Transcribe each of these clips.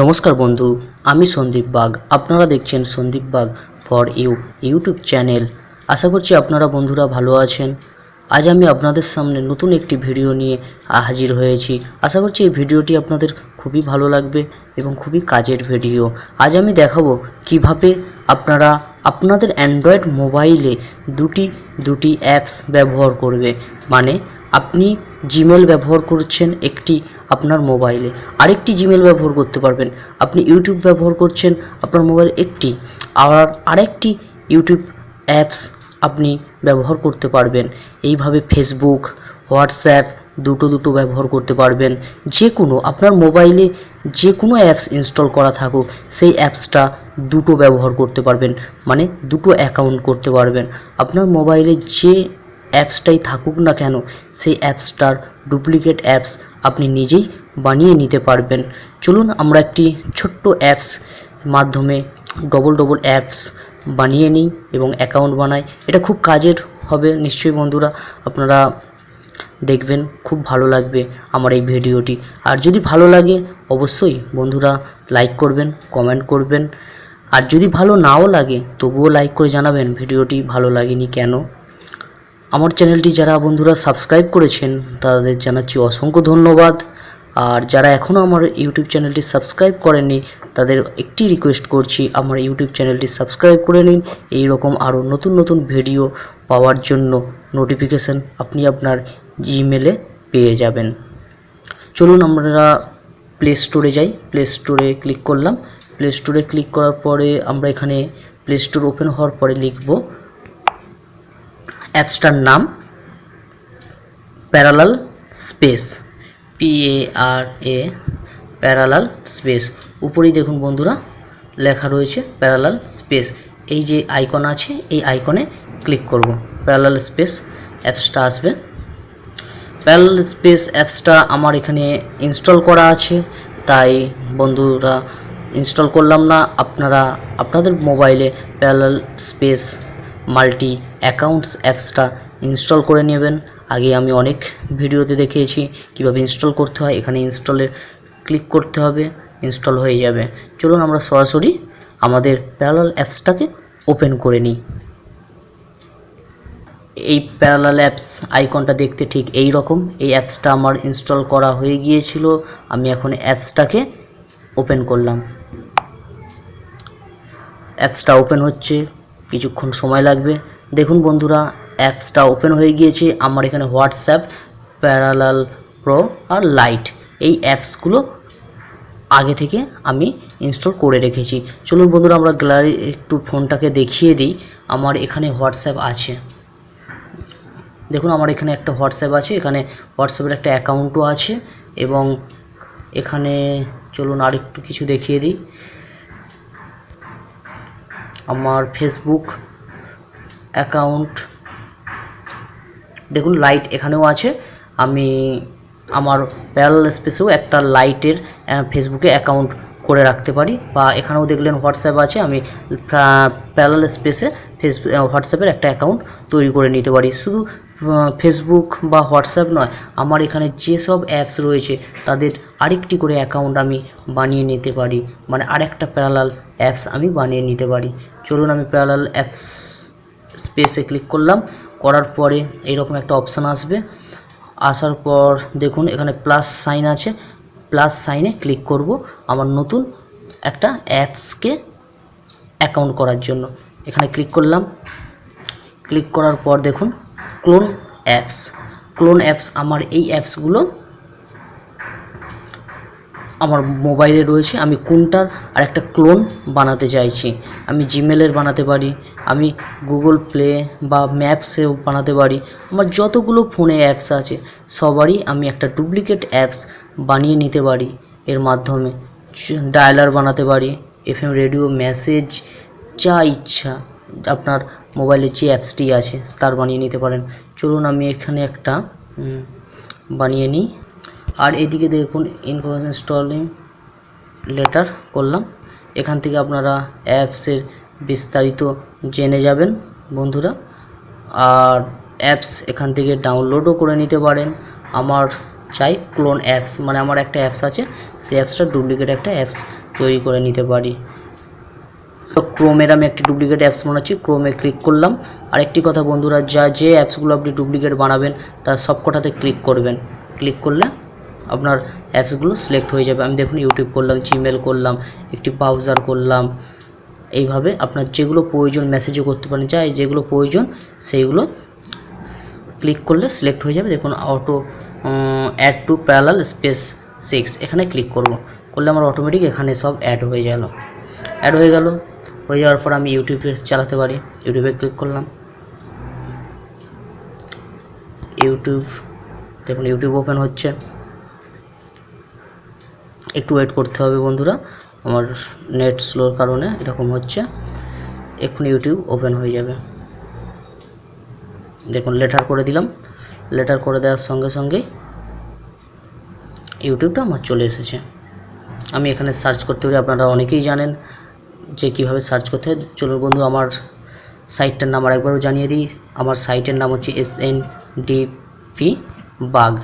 নমস্কার বন্ধু, আমি সন্দীপ বাগ। আপনারা দেখছেন Sandip Bag for you YouTube channel. আশা করছি আপনারা বন্ধুরা ভালো আছেন। আজ আমি আপনাদের সামনে নতুন একটি ভিডিও নিয়ে হাজির হয়েছি। আশা করছি এই ভিডিওটি আপনাদের খুবই ভালো লাগবে এবং খুবই কাজের ভিডিও। আজ আমি দেখাবো কীভাবে আপনারা আপনাদের অ্যান্ড্রয়েড মোবাইলে দুটি দুটি অ্যাপস ব্যবহার করবে। মানে আপনি জিমেল ব্যবহার করছেন একটি আপনার মোবাইলে আরেকটি জিমেল ব্যবহার করতে পারবেন। আপনি ইউটিউব ব্যবহার করছেন, আপনার মোবাইলে একটি। আর আরেকটি ইউটিউব অ্যাপস আপনি ব্যবহার করতে পারবেন। এইভাবে ফেসবুক হোয়াটসঅ্যাপ দুটো দুটো ব্যবহার করতে পারবেন। যে কোনো আপনার মোবাইলে যে কোনো অ্যাপস ইনস্টল করা থাকুক, সেই অ্যাপসটা দুটো ব্যবহার করতে পারবেন। মানে দুটো অ্যাকাউন্ট করতে পারবেন। আপনার মোবাইলে যে অ্যাপসটাই থাকুক না কেন, সেই অ্যাপসটার ডুপ্লিকেট অ্যাপস আপনি নিজেই বানিয়ে নিতে পারবেন। চলুন আমরা একটি ছোট্ট অ্যাপস মাধ্যমে ডবল ডবল অ্যাপস বানিয়ে নিই এবং অ্যাকাউন্ট বানাই। এটা খুব কাজের হবে, নিশ্চয়ই বন্ধুরা আপনারা দেখবেন, খুব ভালো লাগবে আমার এই ভিডিওটি। আর যদি ভালো লাগে, অবশ্যই বন্ধুরা লাইক করবেন কমেন্ট করবেন। আর যদি ভালো নাও লাগে, তবুও লাইক করে জানাবেন ভিডিওটি ভালো লাগেনি কেন। আমার চ্যানেলটি যারা বন্ধুরা সাবস্ক্রাইব করেছেন, তাদের জানাচ্ছি অসংখ্য ধন্যবাদ। আর যারা এখনও আমার ইউটিউব চ্যানেলটি সাবস্ক্রাইব করেননি, তাদের একটি রিকোয়েস্ট করছি, আমার ইউটিউব চ্যানেলটি সাবস্ক্রাইব করে নিন। এই রকম আরও নতুন নতুন ভিডিও পাওয়ার জন্য নোটিফিকেশান আপনি আপনার জিমেলে পেয়ে যাবেন। চলুন আমরা প্লে স্টোরে যাই। প্লে স্টোরে ক্লিক করলাম। প্লে স্টোরে ক্লিক করার পরে আমরা এখানে প্লে স্টোর ওপেন হওয়ার পরে লিখব অ্যাপসটার নাম parallel space P A R A parallel space উপরেই দেখুন বন্ধুরা, লেখা রয়েছে প্যারালাল স্পেস এই যে আইকন আছে, এই আইকনে ক্লিক করব। প্যারালাল স্পেস অ্যাপসটা আসবে। প্যারালাল স্পেস অ্যাপসটা আমার এখানে ইনস্টল করা আছে, তাই বন্ধুরা ইনস্টল করলাম না। আপনারা, আপনাদের মোবাইলে প্যারালাল স্পেস মাল্টি অ্যাকাউন্টস অ্যাপসটা ইনস্টল করে নেবেন। আগে আমি অনেক ভিডিওতে দেখিয়েছি কীভাবে ইনস্টল করতে হয়। এখানে ইনস্টলে ক্লিক করতে হবে, ইনস্টল হয়ে যাবে। চলুন আমরা সরাসরি আমাদের প্যারালাল অ্যাপসটাকে ওপেন করে নিই। এই প্যারালাল অ্যাপস আইকনটা দেখতে ঠিক এই রকম। এই অ্যাপসটা আমার ইনস্টল করা হয়ে গিয়েছিল। আমি এখন অ্যাপসটাকে ওপেন করলাম। অ্যাপসটা ওপেন হচ্ছে। কিছুক্ষণ সময় লাগবে। দেখুন বন্ধুরা, অ্যাপসটা ওপেন হয়ে গিয়েছে। আমার এখানে হোয়াটসঅ্যাপ প্যারালাল প্রো আর লাইট এই অ্যাপসগুলো আগে থেকে আমি ইনস্টল করে রেখেছি। চলুন বন্ধুরা, আমরা গ্যালারি একটু ফোনটাকে দেখিয়ে দিই। আমার এখানে হোয়াটসঅ্যাপ আছে। দেখুন, আমার এখানে একটা হোয়াটসঅ্যাপ আছে। এখানে হোয়াটসঅ্যাপের একটা অ্যাকাউন্টও আছে। এবং এখানে চলুন আরেকটু কিছু দেখিয়ে দিই। আমার ফেসবুক অ্যাকাউন্ট দেখুন লাইট এখানেও আছে। আমি আমার প্যারাল স্পেসেও একটা লাইটের ফেসবুকে অ্যাকাউন্ট করে রাখতে পারি। বা এখানেও দেখলেন হোয়াটসঅ্যাপ আছে। আমি প্যারাল স্পেসে ফেস হোয়াটসঅ্যাপের একটা অ্যাকাউন্ট তৈরি করে নিতে পারি। শুধু ফেসবুক বা হোয়াটসঅ্যাপ নয়, আমার এখানে যেসব অ্যাপস রয়েছে, তাদের আরেকটি করে অ্যাকাউন্ট আমি বানিয়ে নিতে পারি। মানে আরেকটা প্যারালাল অ্যাপস আমি বানিয়ে নিতে পারি। চলুন আমি প্যারালাল অ্যাপস স্পেসে ক্লিক করলাম। করার পরে এইরকম একটা অপশান আসবে। আসার পর দেখুন, এখানে প্লাস সাইন আছে। প্লাস সাইনে ক্লিক করব আমার নতুন একটা অ্যাপসকে অ্যাকাউন্ট করার জন্য। এখানে ক্লিক করলাম। ক্লিক করার পর দেখুন ক্লোন অ্যাপস ক্লোন অ্যাপস আমার এই অ্যাপসগুলো আমার মোবাইলে রয়েছে। আমি কোনটার আর একটা ক্লোন বানাতে চাইছি? আমি জিমেলের বানাতে পারি, আমি গুগল প্লে বা ম্যাপসেও বানাতে পারি। আমার যতগুলো ফোনে অ্যাপস আছে, সবারই আমি একটা ডুপ্লিকেট অ্যাপস বানিয়ে নিতে পারি। এর মাধ্যমে ডায়ালার বানাতে পারি এফএম রেডিও মেসেজ যা ইচ্ছা আপনার মোবাইলে যে অ্যাপসটি আছে তার বানিয়ে নিতে পারেন। চলুন আমি এখানে একটা বানিয়ে নিই। আর এদিকে দেখুন ইনফরমেশন ইনস্টলিং লেটার করলাম। এখান থেকে আপনারা অ্যাপসের বিস্তারিত জেনে যাবেন বন্ধুরা। আর অ্যাপস এখান থেকে ডাউনলোডও করে নিতে পারেন। আমার চাই ক্লোন অ্যাপস মানে আমার একটা অ্যাপস আছে, সেই অ্যাপসটা ডুপ্লিকেট একটা অ্যাপস তৈরি করে নিতে পারি। ক্রোমের আমি একটি ডুপ্লিকেট অ্যাপস বানাচ্ছি ক্রোমে ক্লিক করলাম। আরেকটি কথা বন্ধুরা, যা যে অ্যাপসগুলো আপনি ডুপ্লিকেট বানাবেন, তার সবকটাতে ক্লিক করবেন। ক্লিক করলে আপনার অ্যাপসগুলো সিলেক্ট হয়ে যাবে। আমি দেখুন ইউটিউব করলাম জিমেল করলাম, একটি ব্রাউজার করলাম। এইভাবে আপনার যেগুলো প্রয়োজন মেসেজও করতে পারেন, যাই যেগুলো প্রয়োজন সেইগুলো ক্লিক করলে সিলেক্ট হয়ে যাবে। দেখুন auto add to parallel space six এখানে ক্লিক করব। করলে আমার অটোমেটিক এখানে সব অ্যাড হয়ে গেল। অ্যাড হয়ে গেল। হয়ে যাওয়ার পর আমি ইউটিউবে চালাতে পারি। ইউটিউবে ক্লিক করলাম। ইউটিউব দেখুন ইউটিউব ওপেন হচ্ছে। একটু ওয়েট করতে হবে বন্ধুরা। আমার নেট স্লোর কারণে এরকম হচ্ছে। এক্ষুনি ইউটিউব ওপেন হয়ে যাবে। দেখুন লেটার করে দিলাম। লেটার করে দেওয়ার সঙ্গে সঙ্গেই ইউটিউবটা আমার চলে এসেছে। আমি এখানে সার্চ করতে পারি, আপনারা অনেকেই জানেন। যে কীভাবে সার্চ করতে হয়। চলুন বন্ধু, আমার সাইটটার নাম আরেকবারও জানিয়ে দিই। আমার সাইটের নাম হচ্ছে S N D P Bag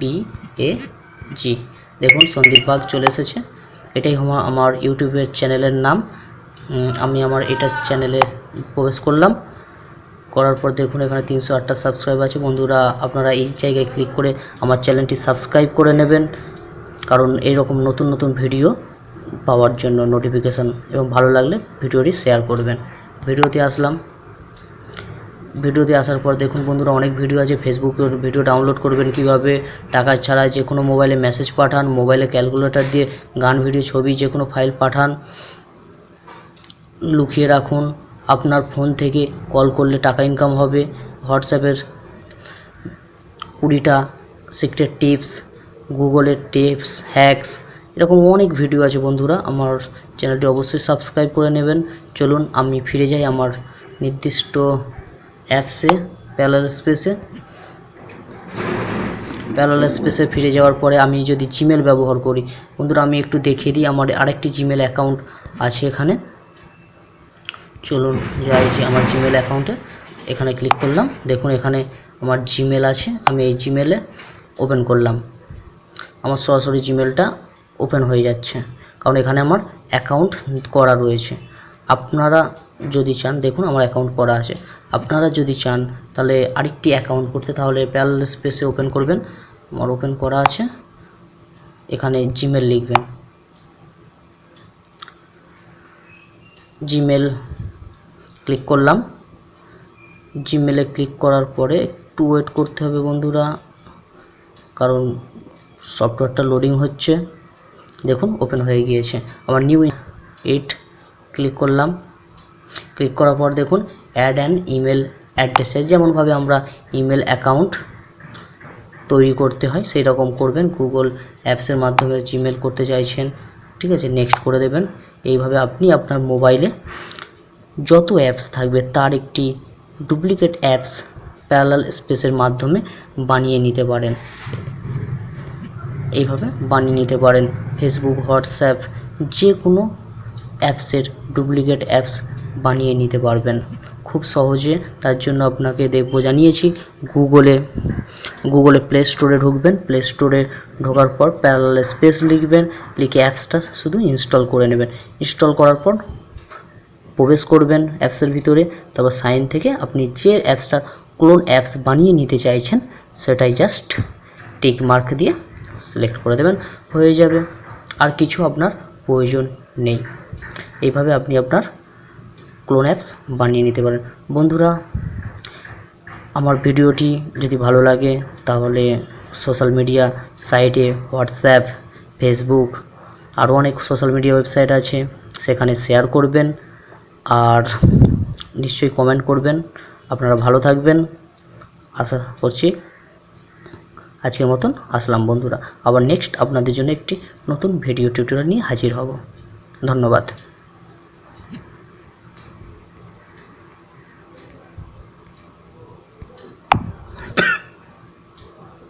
B A G দেখুন, সন্দীপ বাগ চলে এসেছে। এটাই আমার আমার ইউটিউবের চ্যানেলের নাম। আমি আমার এটা চ্যানেলে প্রবেশ করলাম। করার পর দেখুন, এখানে তিনশো আটটা সাবস্ক্রাইব আছে। বন্ধুরা, আপনারা এই জায়গায় ক্লিক করে আমার চ্যানেলটি সাবস্ক্রাইব করে নেবেন। কারণ এইরকম নতুন নতুন ভিডিও পাওয়ার জন্য নোটিফিকেশান এবং ভালো লাগলে ভিডিওটি শেয়ার করবেন। ভিডিওতে আসলাম। ভিডিওতে আসার পর দেখুন বন্ধুরা অনেক ভিডিও আছে। ফেসবুকের ভিডিও ডাউনলোড করবেন কীভাবে? টাকা ছাড়া যে কোনো মোবাইলে মেসেজ পাঠান মোবাইলে ক্যালকুলেটর দিয়ে গান ভিডিও ছবি যে কোনো ফাইল পাঠান, লুকিয়ে রাখুন। আপনার ফোন থেকে কল করলে টাকা ইনকাম হবে। হোয়াটসঅ্যাপের কুড়িটা সিক্রেট টিপস গুগলের টিপস হ্যাকস এরকম অনেক ভিডিও আছে বন্ধুরা, আমার চ্যানেলটি অবশ্যই সাবস্ক্রাইব করে নেবেন। চলুন, আমি ফিরে যাই আমার নির্দিষ্ট অ্যাপসে প্যারাল স্পেসে প্যারাল স্পেসে ফিরে যাওয়ার পরে আমি যদি জিমেল ব্যবহার করি, বন্ধুরা, আমি একটু দেখিয়ে দিই, আমার আরেকটি জিমেল অ্যাকাউন্ট আছে এখানে। চলুন, যাই যে আমার জিমেল অ্যাকাউন্টে এখানে ক্লিক করলাম। দেখুন, এখানে আমার জিমেল আছে, আমি এই জিমেলে ওপেন করলাম। আমার সরাসরি জিমেলটা ওপেন হয়ে যাচ্ছে। কারণ এখানে আমার অ্যাকাউন্ট করা রয়েছে। আপনারা যদি চান, দেখুন আমার অ্যাকাউন্ট করা আছে। আপনারা যদি চান, তাহলে আরেকটি অ্যাকাউন্ট করতে, তাহলে প্যারাল স্পেসে ওপেন করবেন। আমার ওপেন করা আছে। এখানে জিমেল লিখবেন। জিমেল ক্লিক করলাম। জিমেলে ক্লিক করার পরে একটু ওয়েট করতে হবে বন্ধুরা। কারণ সফটওয়্যারটা লোডিং হচ্ছে। দেখুন ওপেন হয়ে গিয়েছে। আমার নিউ ইট ক্লিক করলাম। ক্লিক করার পর দেখুন অ্যাড অ্যান ইমেল অ্যাড্রেসে যেমনভাবে আমরা ইমেল অ্যাকাউন্ট তৈরি করতে হয় সেই রকম করবেন গুগল অ্যাপসের মাধ্যমে জিমেল করতে চাইছেন, ঠিক আছে? নেক্সট করে দেবেন। এইভাবে আপনি আপনার মোবাইলে যত অ্যাপস থাকবে, তার একটি ডুপ্লিকেট অ্যাপস প্যারালাল স্পেসের মাধ্যমে বানিয়ে নিতে পারেন। এইভাবে বানিয়ে নিতে পারেন। ফেসবুক হোয়াটসঅ্যাপ যে কোনো অ্যাপসের ডুপ্লিকেট অ্যাপস বানিয়ে নিতে পারবেন। খুব সহজে তার জন্য আপনাকে দেখব, জানিয়েছি গুগলে গুগলে প্লে স্টোরে ঢুকবেন। প্লে স্টোরে ঢোকার পর প্যারালাল স্পেস লিখবেন, লিখে অ্যাপসটা শুধু ইনস্টল করে নেবেন। ইনস্টল করার পর প্রবেশ করবেন অ্যাপসের ভিতরে। তারপর সাইন থেকে আপনি যে অ্যাপসটা ক্লোন অ্যাপস বানিয়ে নিতে চাইছেন, সেটাই জাস্ট টিক মার্ক দিয়ে সিলেক্ট করে দেবেন। হয়ে যাবে। আর কিছু আপনার প্রয়োজন নেই। এইভাবে আপনি আপনার ক্লোন অ্যাপস বানিয়ে নিতে পারেন। বন্ধুরা, আমার ভিডিওটি যদি ভালো লাগে, তাহলে সোশ্যাল মিডিয়া সাইটে হোয়াটসঅ্যাপ ফেসবুক আরও অনেক সোশ্যাল মিডিয়া ওয়েবসাইট আছে। সেখানে শেয়ার করবেন আর নিশ্চয়ই কমেন্ট করবেন। আপনারা ভালো থাকবেন। আশা করছি আজকের মতন, আসলাম বন্ধুরা। আবার নেক্সট আপনাদের জন্য একটি নতুন ভিডিও টিউটোরিয়াল নিয়ে হাজির হব। ধন্যবাদ।